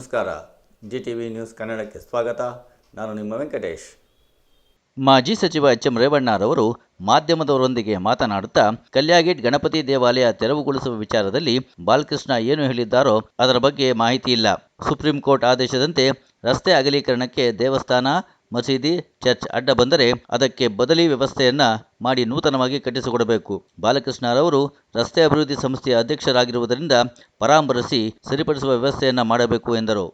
ನಮಸ್ಕಾರ. G T V news ಕನ್ನಡಕ್ಕೆ ಸ್ವಾಗತ. ನಾನು ನಿಮ್ಮ ವೆಂಕಟೇಶ್. ಮಾಜಿ ಸಚಿವ ಎಚ್ ಎಂ ರೇವಣ್ಣರವರು ಮಾಧ್ಯಮದವರೊಂದಿಗೆ ಮಾತನಾಡುತ್ತಾ, ಕಲ್ಯಾಗೇಟ್ ಗಣಪತಿ ದೇವಾಲಯ ತೆರವುಗೊಳಿಸುವ ವಿಚಾರದಲ್ಲಿ ಬಾಲಕೃಷ್ಣ ಏನು ಹೇಳಿದ್ದಾರೋ ಅದರ ಬಗ್ಗೆ ಮಾಹಿತಿ ಇಲ್ಲ. ಸುಪ್ರೀಂ ಕೋರ್ಟ್ ಆದೇಶದಂತೆ ರಸ್ತೆ ಅಗಲೀಕರಣಕ್ಕೆ ದೇವಸ್ಥಾನ ಮಸೀದಿ, ಚರ್ಚ್ ಅಡ್ಡ ಬಂದರೆ ಅದಕ್ಕೆ ಬದಲಿ ವ್ಯವಸ್ಥೆಯನ್ನ ಮಾಡಿ ನೂತನವಾಗಿ ಕಟ್ಟಿಸಿಕೊಡಬೇಕು. ಬಾಲಕೃಷ್ಣರವರು ರಸ್ತೆ ಅಭಿವೃದ್ಧಿ ಸಂಸ್ಥೆಯ ಅಧ್ಯಕ್ಷರಾಗಿರುವುದರಿಂದ ಪರಾಮರ್ಶಿ ಸರಿಪಡಿಸುವ ವ್ಯವಸ್ಥೆಯನ್ನ ಮಾಡಬೇಕು ಎಂದರು.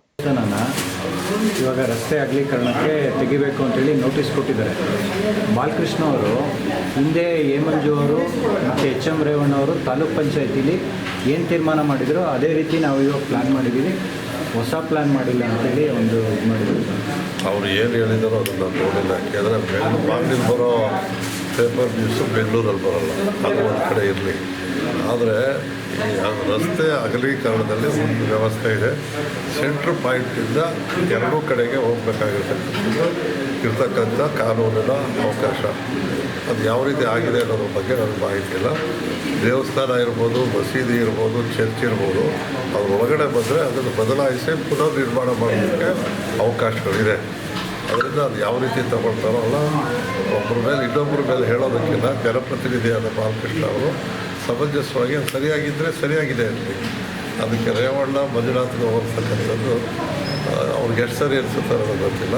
ಇವಾಗ ರಸ್ತೆ ಅಗಲೀಕರಣಕ್ಕೆ ತೆಗಿಬೇಕು ಅಂತೇಳಿ ನೋಟಿಸ್ ಕೊಟ್ಟಿದ್ದಾರೆ. ಬಾಲಕೃಷ್ಣ ಅವರು ಹಿಂದೆ ಹೇಮಂಜು ಅವರು ಮತ್ತು ಎಚ್ ಎಂ ರೇವಣ್ಣ ಅವರು ತಾಲೂಕ್ ಪಂಚಾಯತಿಲಿ ಏನು ತೀರ್ಮಾನ ಮಾಡಿದ್ರು ಅದೇ ರೀತಿ ನಾವು ಇವಾಗ ಪ್ಲ್ಯಾನ್ ಮಾಡಿದ್ದೀವಿ ಹೊಸ ಪ್ಲ್ಯಾನ್ ಮಾಡಿಲ್ಲ ಅಂತೇಳಿ ಒಂದು ಇದು ಮಾಡಿದ್ದೀವಿ ಅವ್ರು ಏನು ಹೇಳಿದಾರೋ ಅದನ್ನು ನೋಡಿಲ್ಲ ಯಾಕೆಂದರೆ ಬೆಂಗಳೂರು ಬಾಗಿಲಿಗೆ ಬರೋ ಪೇಪರ್ ನ್ಯೂಸು ಬೆಂಗಳೂರಲ್ಲಿ ಬರೋಲ್ಲ. ಅದು ಒಂದು ಕಡೆ ಇರಲಿ. ಆದರೆ ರಸ್ತೆ ಅಗಲೀಕರಣದಲ್ಲಿ ಒಂದು ವ್ಯವಸ್ಥೆ ಇದೆ. ಸೆಂಟ್ರ್ ಪಾಯಿಂಟಿಂದ ಎರಡೂ ಕಡೆಗೆ ಹೋಗಬೇಕಾಗಿರ್ತಕ್ಕಂಥದ್ದು ಇರ್ತಕ್ಕಂಥ ಕಾನೂನಿನ ಅವಕಾಶ. ಅದು ಯಾವ ರೀತಿ ಆಗಿದೆ ಅನ್ನೋದ್ರ ಬಗ್ಗೆ ನನಗೆ ಮಾಹಿತಿ ಇಲ್ಲ. ದೇವಸ್ಥಾನ ಇರ್ಬೋದು, ಮಸೀದಿ ಇರ್ಬೋದು, ಚರ್ಚ್ ಇರ್ಬೋದು ಅದ್ರ ಒಳಗಡೆ ಬಂದರೆ ಅದನ್ನು ಬದಲಾಯಿಸಿ ಪುನರ್ ನಿರ್ಮಾಣ ಮಾಡೋದಕ್ಕೆ ಅವಕಾಶಗಳಿದೆ. ಅದರಿಂದ ಅದು ಯಾವ ರೀತಿ ತಗೊಳ್ತಾರೋ ಅಲ್ಲ ಒಬ್ಬರ ಮೇಲೆ ಇನ್ನೊಬ್ಬರ ಮೇಲೆ ಹೇಳೋದಕ್ಕಿಂತ ಜನಪ್ರತಿನಿಧಿಯಾದ ಬಾಲಕೃಷ್ಣ ಅವರು ಸಮಂಜಸವಾಗಿ ಸರಿಯಾಗಿದ್ದರೆ ಸರಿಯಾಗಿದೆ ಅಂತ ಅದಕ್ಕೆ ರೇವಣ್ಣ ಮಂಜುನಾಥ್ಗೆ ಹೋಗ್ತಕ್ಕಂಥದ್ದು ಅವ್ರಿಗೆ ಎಷ್ಟು ಸರಿ ಅನಿಸುತ್ತೆ ಅನ್ನೋದು ಗೊತ್ತಿಲ್ಲ.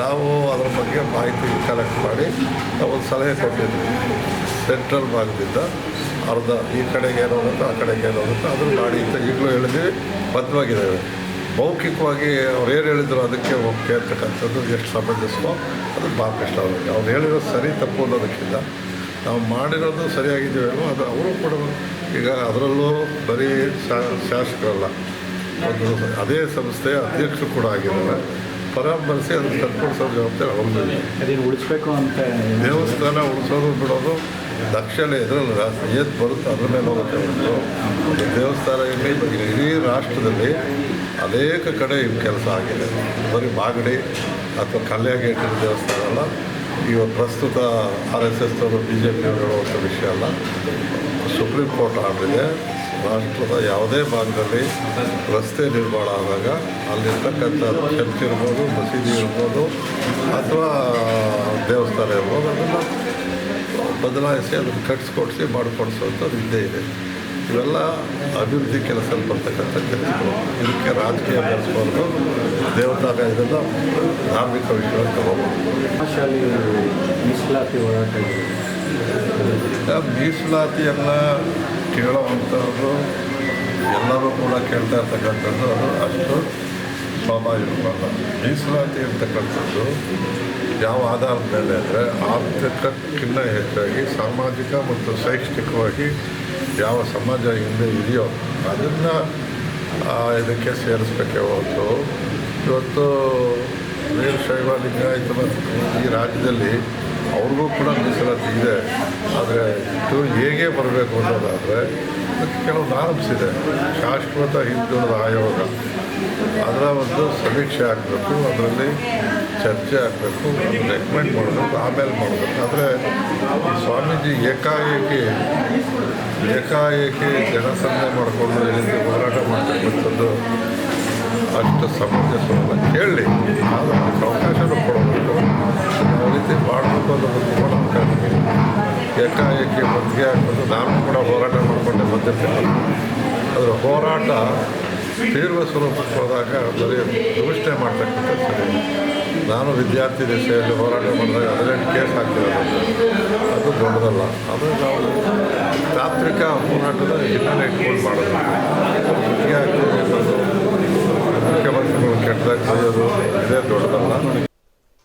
ನಾವು ಅದರ ಬಗ್ಗೆ ಮಾಹಿತಿ ಕಲೆಕ್ಟ್ ಮಾಡಿ ಒಂದು ಸಲಹೆ ಕೊಟ್ಟಿದ್ವಿ. ಸೆಂಟ್ರಲ್ ಭಾಗದಿಂದ ಅರ್ಧ ಈ ಕಡೆಗೆ ಏನೋ ಹೋಗುತ್ತೆ ಆ ಕಡೆಗೆ ಏನೋ ಹೋಗುತ್ತೆ ಅದ್ರ ಮಾಡಿ ಅಂತ ಈಗಲೂ ಹೇಳಿದ್ವಿ ಬದ್ಧವಾಗಿದ್ದೇವೆ ಮೌಖಿಕವಾಗಿ ಅವ್ರು ಏನು ಹೇಳಿದ್ರು ಅದಕ್ಕೆ ಓಕೆ ಅಂತಕ್ಕಂಥದ್ದು ಎಷ್ಟು ಸಮಂಜಸ್ವೋ ಅದು ಭಾಳ ಕಷ್ಟ ಅವ್ರಿಗೆ. ಅವ್ರು ಹೇಳಿರೋ ಸರಿ, ತಪ್ಪು ಅನ್ನೋದಕ್ಕಿಂತ ನಾವು ಮಾಡಿರೋದು ಸರಿಯಾಗಿದ್ದೀವೇನೋ ಅದು ಅವರು ಕೂಡ ಈಗ ಅದರಲ್ಲೂ ಬರೀ ಶಾ- ಶಾಸಕರಲ್ಲ ಒಂದು ಅದೇ ಸಂಸ್ಥೆ ಅಧ್ಯಕ್ಷರು ಕೂಡ ಆಗಿದ್ದಾರೆ. ಪರಾಮರ್ಶೆ ಅದನ್ನು ಸರಿಪಡಿಸೋ ಜವಾಬ್ದಾರಿ ಅವ್ರದ್ದು ಅದನ್ನು ಉಳಿಸ್ಬೇಕು ಅಂತ ದೇವಸ್ಥಾನ ಉಳಿಸೋದು ಬಿಡೋದು ದಕ್ಷಿಣ ಇದರಲ್ಲ ಏನು ಬರುತ್ತೆ ಅದ್ರ ಮೇಲೆ ಹೋಗುತ್ತೆ ಒಂದು ದೇವಸ್ಥಾನ ಇಲ್ಲಿ ಇಡೀ ರಾಷ್ಟ್ರದಲ್ಲಿ ಅನೇಕ ಕಡೆ ಇವು ಕೆಲಸ ಆಗಿದೆ. ಬರೀ ಮಾಗಡಿ ಅಥವಾ ಕಲ್ಯಾಗೇಟಿನ ದೇವಸ್ಥಾನ ಅಲ್ಲ ಇವತ್ತು ಪ್ರಸ್ತುತ ಆರ್ ಎಸ್ ಎಸ್ ಅವರು ಬಿ ಜೆ ಪಿ ಹೇಳುವಂಥ ವಿಷಯ ಅಲ್ಲ. ಸುಪ್ರೀಂ ಕೋರ್ಟ್ ಆಡಿದೆ ರಾಷ್ಟ್ರದ ಯಾವುದೇ ಭಾಗದಲ್ಲಿ ರಸ್ತೆ ನಿರ್ಮಾಣ ಆದಾಗ ಅಲ್ಲಿರ್ತಕ್ಕಂಥ ಚರ್ಚ್ ಇರ್ಬೋದು, ಮಸೀದಿ ಇರ್ಬೋದು, ಅಥವಾ ದೇವಸ್ಥಾನ ಇರ್ಬೋದು, ಅದನ್ನು ಬದಲಾಯಿಸಿ ಅದನ್ನು ಕಟ್ಸ್ಕೊಡಿಸಿ ಮಾಡಿಕೊಡಿಸುವಂಥದ್ದು ಇದ್ದೇ ಇದೆ. ಇವೆಲ್ಲ ಅಭಿವೃದ್ಧಿ ಕೆಲಸದಲ್ಲಿ ಬರ್ತಕ್ಕಂಥ ಕೆಲಸಗಳು ಇದಕ್ಕೆ ರಾಜಕೀಯ ಬೆಳೆಸ್ಬಾರ್ದು ದೇವತಾ ಧಾರ್ಮಿಕ ವಿಷಯ ಮೀಸಲಾತಿ. ಈಗ ಮೀಸಲಾತಿಯನ್ನು ಕೇಳೋವಂಥದ್ದು, ಎಲ್ಲರೂ ಕೂಡ ಕೇಳ್ತಾ ಇರ್ತಕ್ಕಂಥದ್ದು ಅದು ಅಷ್ಟು ಸ್ವಾಭಾವಿಕವಲ್ಲ ಮೀಸಲಾತಿ ಇರ್ತಕ್ಕಂಥದ್ದು ಯಾವ ಆಧಾರದ ಮೇಲೆ ಅಂದರೆ ಆರ್ಥಿಕಕ್ಕಿಂತ ಹೆಚ್ಚಾಗಿ ಸಾಮಾಜಿಕ ಮತ್ತು ಶೈಕ್ಷಣಿಕವಾಗಿ ಯಾವ ಸಮಾಜ ಹಿಂದೆ ಇದೆಯೋ ಅದನ್ನು ಇದಕ್ಕೆ ಸೇರಿಸ್ಬೇಕೇ ಹೊರತು ಇವತ್ತು ಲಿಂಗಾಯತ ಮತ್ತು ಈ ರಾಜ್ಯದಲ್ಲಿ ಅವ್ರಿಗೂ ಕೂಡ ಮೀಸಲಾತಿ ಇದೆ. ಆದರೆ ಇದು ಹೇಗೆ ಬರಬೇಕು ಅನ್ನೋದಾದರೆ, ಅದಕ್ಕೆ ಕೆಲವು ನಾರ್ಮ್ಸ್ ಇದೆ. ಶಾಶ್ವತ ಹಿಂದುಳಿದ ಆಯೋಗ. ಅದರ ಒಂದು ಸಮೀಕ್ಷೆ ಆಗಬೇಕು, ಅದರಲ್ಲಿ ಚರ್ಚೆ ಆಗಬೇಕು ರೆಕಮೆಂಡ್ ಮಾಡಬೇಕು, ಆಮೇಲೆ ಮಾಡಬೇಕು. ಆದರೆ ಸ್ವಾಮೀಜಿ ಏಕಾಏಕಿ ಏಕಾಏಕಿ ಜನಸಂಘ ಮಾಡಿಕೊಂಡು ಹೋರಾಟ ಮಾಡ್ತಕ್ಕಂಥದ್ದು ಅಷ್ಟು ಸಮಂಜಸವನ್ನು ಕೇಳಲಿ ಅನ್ನೋದನ್ನು ಕೂಡ ನಮಗೆ ಏಕಾಏಕಿ ಮಧ್ಯೆ ಹಾಕೋದು ನಾನು ಕೂಡ ಹೋರಾಟ ಮಾಡಿಕೊಂಡೆ ಬಂದಿರ್ತೀನಿ ಅದರ ಹೋರಾಟ ತೀವ್ರ ಸ್ವರೂಪಕ್ಕೆ ಹೋದಾಗ ಬರೀ ದುರುಷ್ಟೇ ಮಾಡ್ತಕ್ಕಂಥ ಸರಿ. ನಾನು ವಿದ್ಯಾರ್ಥಿ ದಿಸೆಯಲ್ಲಿ ಹೋರಾಟ ಮಾಡಿದಾಗ ಹದಿನೆಂಟು ಕೇಸ್ ಆಗ್ತಿರೋದು ಅದು ದೊಡ್ಡದಲ್ಲ. ಅದು ನಾವು ತಾತ್ವಿಕ ಹೋರಾಟದ ಹಿನ್ನೆಲೆ ಇಟ್ಕೊಂಡು ಮಾಡೋದು. ಮುಖ್ಯ ಆಗ್ತದೆ ಮುಖ್ಯಮಂತ್ರಿಗಳು ಕೆಟ್ಟದಾಗಿ ಕಳೆಯೋದು ಇದೇ ದೊಡ್ಡದಲ್ಲ.